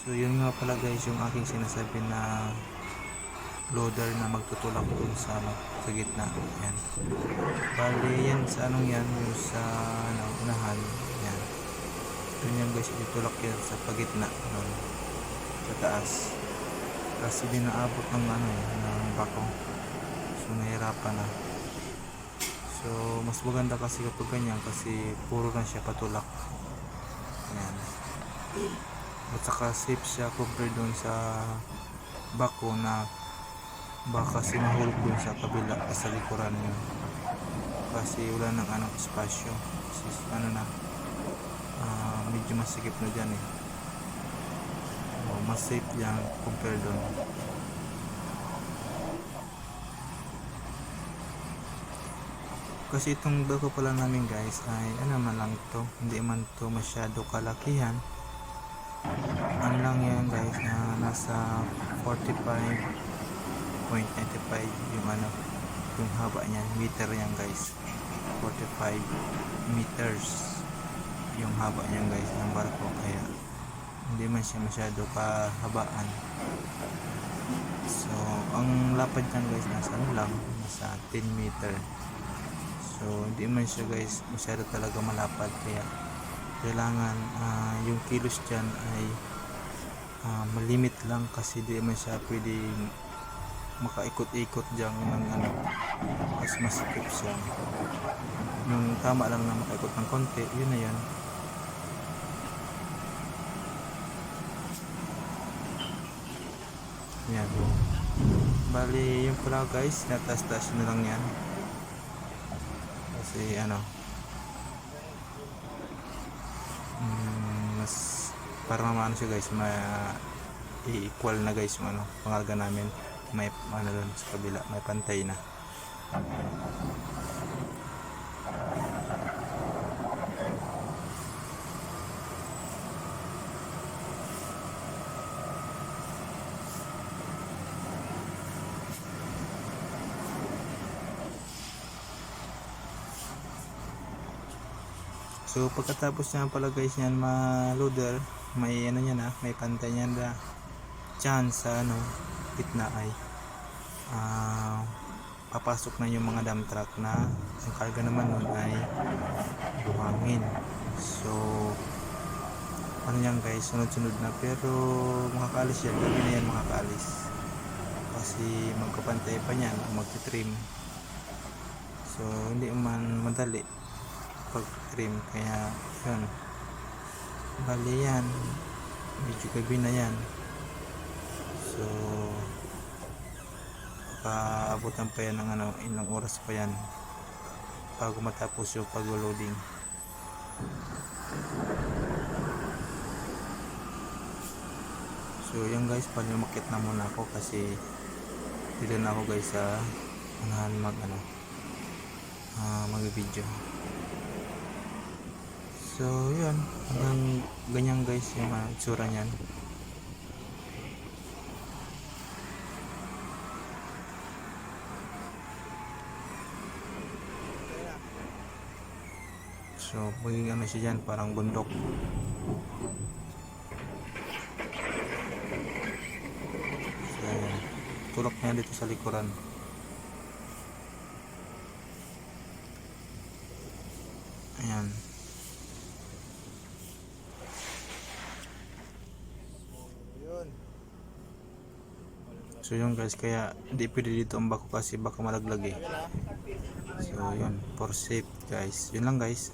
So yun nga pala guys yung aking sinasabi na loader na magtutulak dun sa ano, sa gitna. Yan. Bali yan sa anong yan yung sa ano, unahan. Yan. Dun yan guys itutulak yan sa pagitna. Ano, sa taas. Kasi di naabot ng ano eh, ng bako. So nahirapan na. So mas maganda kasi kapag ganyan kasi puro na siya patulak. Yan. At saka safe siya compared dun sa bako na baka kasi mahulog dun sa kabila sa likuran yun. Kasi wala nang anong espasyo. Kasi ano na ah, medyo masikip na dyan eh. Oh, mas safe yan compared dun. Kasi itong bako pala namin guys ay ano man lang to, hindi man to masyado kalakihan. Ano lang yan guys, na nasa 45.95 yung ano, yung haba niyan, meter yan guys. 45 meters yung haba niyan guys ng barko kaya hindi man siya masyado kahabaan. So, ang lapad niyan guys nasa ano lang, nasa 10 meter. So, hindi man siya guys masyado talaga malapad kaya kailangan ah, yung kilos dyan ay ah, malimit lang kasi di man siya pwedeng makaikot-ikot dyan ng ano mas masikip siya. Yung tama lang na makaikot ng konti yun na yan yan. Bali yung pala guys natas-tas na lang yan. Kasi ano mm, mas para maano siya guys ma i-equal na guys yung ano pangalga namin. May ano doon sa kabila may pantay na. So pagkatapos niya pala guys yan ma-loader, may ano niya na, may pantay niya na dyan sa ano, gitna ay ah, papasok na yung mga dump truck na ang karga naman nun ay buhangin. So ano yan guys, sunod-sunod na pero makakaalis yan, gabi na yan makakaalis. Kasi magkapantay pa yan, magtitrim. So hindi man madali pag trim kaya yun bali yan. Medyo gabi na yan. So paabutan pa yan ng ano ilang oras pa yan bago matapos yung pag-loading so yan guys palumakit na muna ako kasi dito na ako guys sa unahan mag ano ah, mag video So, yun. Hanggang ganyan guys yung uh, itsura niyan. So, magiging ano siya dyan, parang bundok. So. Tulok niya dito sa likuran. Ayan. So yun guys, kaya hindi pwede dito ang bako kasi baka malaglag eh. So yun, for safe guys. Yun lang guys.